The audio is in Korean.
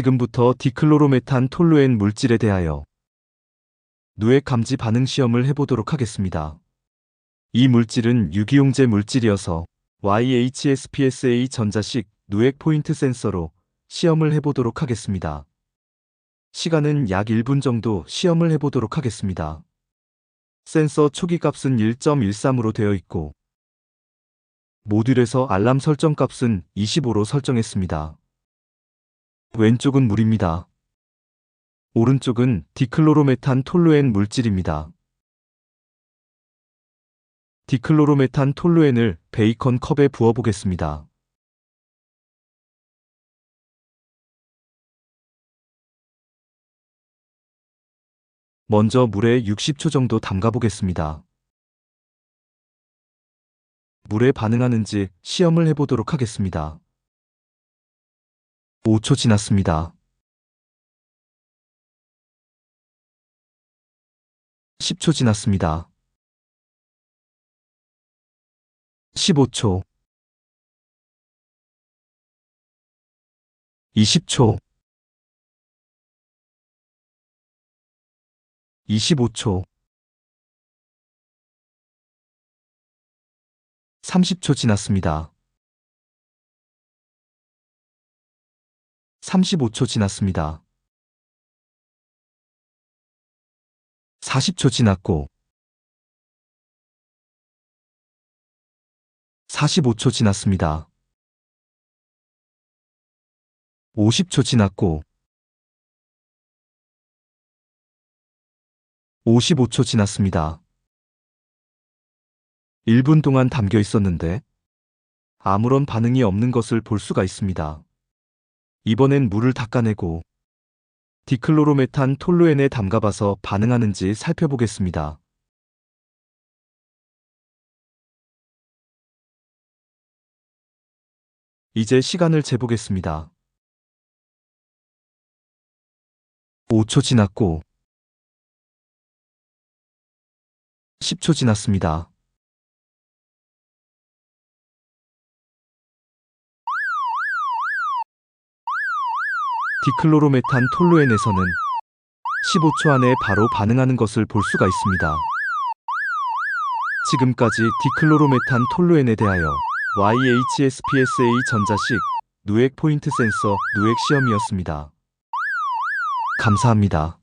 지금부터 디클로로메탄 톨루엔 물질에 대하여 누액 감지 반응 시험을 해보도록 하겠습니다. 이 물질은 유기용제 물질이어서 YHSPSA 전자식 누액 포인트 센서로 시험을 해보도록 하겠습니다. 시간은 약 1분 정도 시험을 해보도록 하겠습니다. 센서 초기 값은 1.13으로 되어 있고 모듈에서 알람 설정 값은 25로 설정했습니다. 왼쪽은 물입니다. 오른쪽은 디클로로메탄 톨루엔 물질입니다. 디클로로메탄 톨루엔을 베이컨 컵에 부어 보겠습니다. 먼저 물에 60초 정도 담가 보겠습니다. 물에 반응하는지 시험을 해보도록 하겠습니다. 5초 지났습니다. 10초 지났습니다. 15초 20초 25초 30초 지났습니다. 35초 지났습니다. 40초 지났고 45초 지났습니다. 50초 지났고 55초 지났습니다. 1분 동안 담겨 있었는데 아무런 반응이 없는 것을 볼 수가 있습니다. 이번엔 물을 닦아내고 디클로로메탄 톨루엔에 담가봐서 반응하는지 살펴보겠습니다. 이제 시간을 재보겠습니다. 5초 지났고 10초 지났습니다. 디클로로메탄 톨루엔에서는 15초 안에 바로 반응하는 것을 볼 수가 있습니다. 지금까지 디클로로메탄 톨루엔에 대하여 YHSPSA 전자식 누액 포인트 센서 누액 시험이었습니다. 감사합니다.